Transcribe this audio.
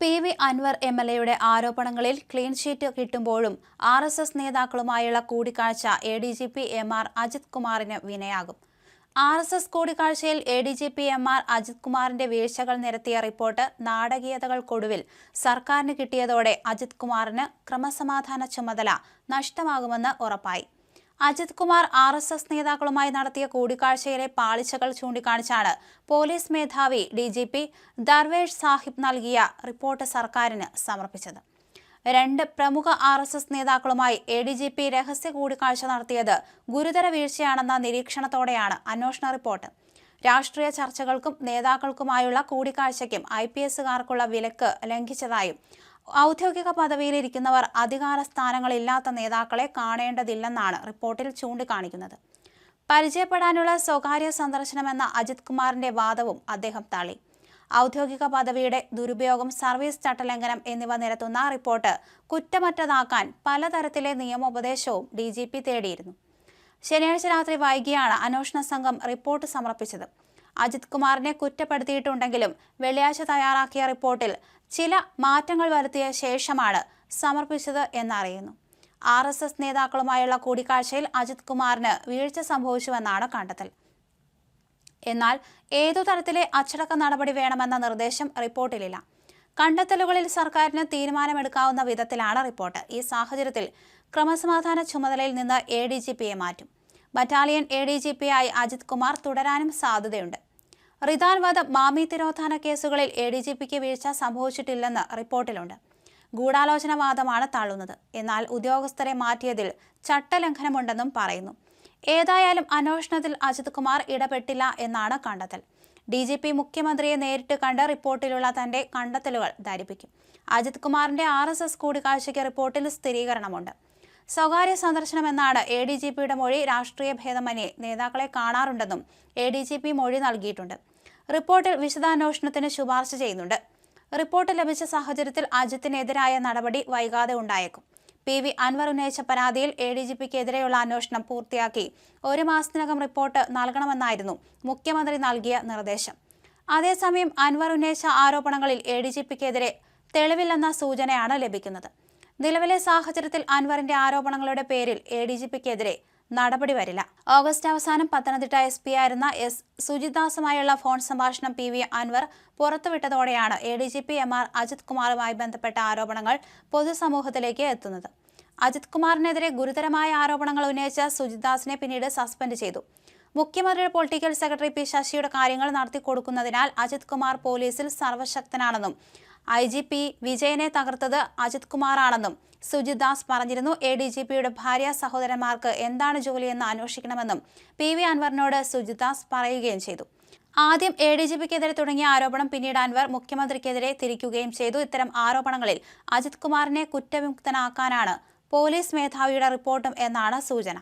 P V Anvar M L എയുടെ ആരോപണങ്ങളിൽ clean sheet കിട്ടുമ്പോഴും ആർ എസ് എസ് നേതാക്കളുമായുള്ള കൂടിക്കാഴ്ച A D G P M R Ajith കുമാറിന് വിനയാകും. ആർ എസ് എസ് കൂടിക്കാഴ്ചയിൽ A D G P M R Ajith കുമാറിന്റെ വീഴ്ചകൾ നിരത്തിയ റിപ്പോർട്ട് നാടകീയതകൾക്കൊടുവിൽ സർക്കാരിന് കിട്ടിയതോടെ അജിത് കുമാറിന് ക്രമസമാധാന ചുമതല നഷ്ടമാകുമെന്ന് ഉറപ്പായി. Ajith Kumar R S S നേതാക്കളുമായി നടത്തിയ കൂടിക്കാഴ്ചയിലെ പാളിച്ചകൾ ചൂണ്ടിക്കാണിച്ചാണ് പോലീസ് മേധാവി D G P Darvesh Saheb നൽകിയ റിപ്പോർട്ട് സർക്കാരിന് സമർപ്പിച്ചത്. രണ്ട് പ്രമുഖ ആർ എസ് എസ് നേതാക്കളുമായി എ ഡി ജി പി രഹസ്യ കൂടിക്കാഴ്ച നടത്തിയത് ഗുരുതര വീഴ്ചയാണെന്ന നിരീക്ഷണത്തോടെയാണ് അന്വേഷണ റിപ്പോർട്ട്. രാഷ്ട്രീയ ചർച്ചകൾക്കും നേതാക്കൾക്കുമായുള്ള കൂടിക്കാഴ്ചയ്ക്കും ഐ പി എസുകാർക്കുള്ള വിലക്ക് ലംഘിച്ചതായും ഔദ്യോഗിക പദവിയിലിരിക്കുന്നവർ അധികാര സ്ഥാനങ്ങളില്ലാത്ത നേതാക്കളെ കാണേണ്ടതില്ലെന്നാണ് റിപ്പോർട്ടിൽ ചൂണ്ടിക്കാണിക്കുന്നത്. പരിചയപ്പെടാനുള്ള സ്വകാര്യ സന്ദർശനമെന്ന അജിത് കുമാറിന്റെ വാദവും അദ്ദേഹം തള്ളി. ഔദ്യോഗിക പദവിയുടെ ദുരുപയോഗം സർവീസ് ചട്ടലംഘനം എന്നിവ നിരത്തുന്ന റിപ്പോർട്ട് കുറ്റമറ്റതാക്കാൻ പലതരത്തിലെ നിയമോപദേശവും ഡി ജി പി തേടിയിരുന്നു. ശനിയാഴ്ച രാത്രി വൈകിയാണ് അന്വേഷണ സംഘം റിപ്പോർട്ട് സമർപ്പിച്ചത്. അജിത് കുമാറിനെ കുറ്റപ്പെടുത്തിയിട്ടുണ്ടെങ്കിലും വെള്ളിയാഴ്ച തയ്യാറാക്കിയ റിപ്പോർട്ടിൽ ചില മാറ്റങ്ങൾ വരുത്തിയ ശേഷമാണ് സമർപ്പിച്ചത് എന്നറിയുന്നു. ആർ എസ് എസ് നേതാക്കളുമായുള്ള കൂടിക്കാഴ്ചയിൽ അജിത് കുമാറിന് വീഴ്ച സംഭവിച്ചുവെന്നാണ് കണ്ടെത്തൽ. എന്നാൽ ഏതു തരത്തിലെ അച്ചടക്ക നടപടി വേണമെന്ന നിർദ്ദേശം റിപ്പോർട്ടിലില്ല. കണ്ടെത്തലുകളിൽ സർക്കാരിന് തീരുമാനമെടുക്കാവുന്ന വിധത്തിലാണ് റിപ്പോർട്ട്. ഈ സാഹചര്യത്തിൽ ക്രമസമാധാന ചുമതലയിൽ നിന്ന് എ ഡി ജി പിയെ മാറ്റും. Battalion A D G P ആയി അജിത് കുമാർ തുടരാനും സാധ്യതയുണ്ട്. റിതാൻ വധം മാമി തിരോധാന കേസുകളിൽ എ ഡി ജി പിക്ക് വീഴ്ച സംഭവിച്ചിട്ടില്ലെന്ന് റിപ്പോർട്ടിലുണ്ട്. ഗൂഢാലോചനവാദമാണ് തള്ളുന്നത്. എന്നാൽ ഉദ്യോഗസ്ഥരെ മാറ്റിയതിൽ ചട്ടലംഘനമുണ്ടെന്നും പറയുന്നു. ഏതായാലും അന്വേഷണത്തിൽ അജിത് കുമാർ ഇടപെട്ടില്ല എന്നാണ് കണ്ടെത്തൽ. ഡി ജി പി മുഖ്യമന്ത്രിയെ നേരിട്ട് കണ്ട് റിപ്പോർട്ടിലുള്ള തന്റെ കണ്ടെത്തലുകൾ ധരിപ്പിക്കും. അജിത് കുമാറിന്റെ ആർ എസ് എസ് കൂടിക്കാഴ്ചയ്ക്ക് റിപ്പോർട്ടിൽ സ്ഥിരീകരണമുണ്ട്. സ്വകാര്യ സന്ദർശനമെന്നാണ് എ ഡി ജി പിയുടെ മൊഴി രാഷ്ട്രീയ ഭേദമന്യേ നേതാക്കളെ കാണാറുണ്ടെന്നും എ ഡി ജി പി മൊഴി നൽകിയിട്ടുണ്ട്. റിപ്പോർട്ടിൽ വിശദാന്വേഷണത്തിന് ശുപാർശ ചെയ്യുന്നുണ്ട്. റിപ്പോർട്ട് ലഭിച്ച സാഹചര്യത്തിൽ അജിത്തിനെതിരായ നടപടി വൈകാതെ ഉണ്ടായേക്കും. പി വി അൻവർ ഉന്നയിച്ച പരാതിയിൽ എ ഡി ജി പിക്കെതിരെയുള്ള അന്വേഷണം പൂർത്തിയാക്കി ഒരു മാസത്തിനകം റിപ്പോർട്ട് നൽകണമെന്നായിരുന്നു മുഖ്യമന്ത്രി നൽകിയ നിർദ്ദേശം. അതേസമയം അൻവർ ഉന്നയിച്ച ആരോപണങ്ങളിൽ എ ഡി ജി പിക്കെതിരെ തെളിവില്ലെന്ന സൂചനയാണ് ലഭിക്കുന്നത്. നിലവിലെ സാഹചര്യത്തിൽ അൻവറിന്റെ ആരോപണങ്ങളുടെ പേരിൽ എ ഡി ജി പിക്കെതിരെ നടപടി വരില്ല. ഓഗസ്റ്റ് അവസാനം പത്തനംതിട്ട എസ് പി ആയിരുന്ന എസ് സുജിദാസുമായുള്ള ഫോൺ സംഭാഷണം P V Anvar പുറത്തുവിട്ടതോടെയാണ് A D G P M R Ajith കുമാറുമായി ബന്ധപ്പെട്ട ആരോപണങ്ങൾ പൊതുസമൂഹത്തിലേക്ക് എത്തുന്നത്. അജിത് കുമാറിനെതിരെ ഗുരുതരമായ ആരോപണങ്ങൾ ഉന്നയിച്ച സുജിദാസിനെ പിന്നീട് സസ്പെൻഡ് ചെയ്തു. മുഖ്യമന്ത്രിയുടെ പൊളിറ്റിക്കൽ സെക്രട്ടറി പി ശശിയുടെ കാര്യങ്ങൾ നടത്തിക്കൊടുക്കുന്നതിനാൽ അജിത് കുമാർ പോലീസിൽ സർവശക്തനാണെന്നും ഐ ജി പി വിജയനെ തകർത്തത് അജിത് കുമാറാണെന്നും സുജിത് ദാസ് പറഞ്ഞിരുന്നു എ ഡി ജി പിയുടെ ഭാര്യ സഹോദരന്മാർക്ക് എന്താണ് ജോലിയെന്ന് അന്വേഷിക്കണമെന്നും പി വി അൻവറിനോട് സുജിത് ദാസ് പറയുകയും ചെയ്തു. ആദ്യം എ ഡി ജി പിക്കെതിരെ തുടങ്ങിയ ആരോപണം പിന്നീട് അൻവർ മുഖ്യമന്ത്രിക്കെതിരെ തിരിക്കുകയും ചെയ്തു. ഇത്തരം ആരോപണങ്ങളിൽ അജിത് കുമാറിനെ കുറ്റവിമുക്തനാക്കാനാണ് പോലീസ് മേധാവിയുടെ റിപ്പോർട്ടും എന്നാണ് സൂചന.